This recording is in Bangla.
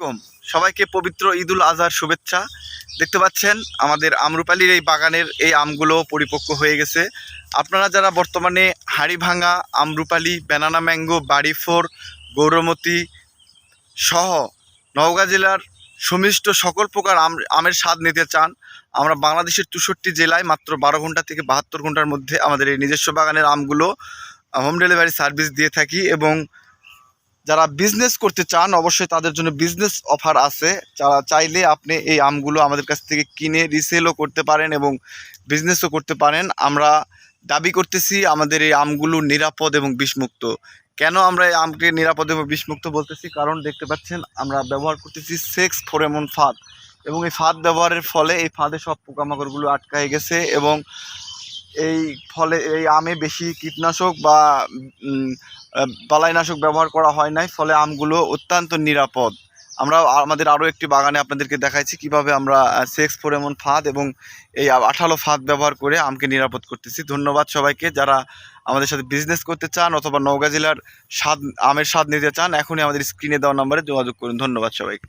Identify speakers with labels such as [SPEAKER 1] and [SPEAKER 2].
[SPEAKER 1] আলাইকুম। সবাইকে পবিত্র ঈদুল আজহার শুভেচ্ছা। দেখতে পাচ্ছেন, আমাদের আমরুপালির এই বাগানের এই আমগুলো পরিপক্ক হয়ে গেছে। আপনারা যারা বর্তমানে হাড়িভাঙা Amrapali, banana mango Bari four Gourmati সহ নওগাঁ জেলার সুমিষ্ট সকল প্রকার আম, আমের স্বাদ নিতে চান, আমরা বাংলাদেশের চৌষট্টি জেলায় মাত্র বারো ঘণ্টা থেকে বাহাত্তর ঘণ্টার মধ্যে আমাদের এই নিজস্ব বাগানের আমগুলো হোম ডেলিভারি সার্ভিস দিয়ে থাকি এবং যারা বিজনেস করতে চান, অবশ্যই তাদের জন্য বিজনেস অফার আছে। যারা চাইলে আপনি এই আমগুলো আমাদের কাছ থেকে কিনে রিসেলও করতে পারেন এবং বিজনেসও করতে পারেন। আমরা দাবি করতেছি আমাদের এই আমগুলো নিরাপদ এবং বিষমুক্ত। কেন আমরা এই আমকে নিরাপদ এবং বিষমুক্ত বলতেছি? কারণ দেখতে পাচ্ছেন, আমরা ব্যবহার করতেছি সেক্স ফোরেমন ফাঁদ। এবং এই ফাঁদ ব্যবহারের ফলে এই ফাঁদে সব পোকামাকড়গুলো আটকায় গেছে এবং এই ফলে এই আমে বেশি কীটনাশক বা বালাইনাশক ব্যবহার করা হয় নাই, ফলে আমগুলো অত্যন্ত নিরাপদ। আমরা আমাদের আরও একটি বাগানে আপনাদেরকে দেখাইছি কীভাবে আমরা সেক্স ফোর এমন ফাঁদ এবং এই আঠালো ফাঁদ ব্যবহার করে আমকে নিরাপদ করতেছি। ধন্যবাদ সবাইকে, যারা আমাদের সাথে বিজনেস করতে চান অথবা নওগাঁ জেলার স্বাদ, আমের স্বাদ নিতে চান, এখনই আমাদের স্ক্রিনে দেওয়া নম্বরে যোগাযোগ করুন। ধন্যবাদ সবাইকে।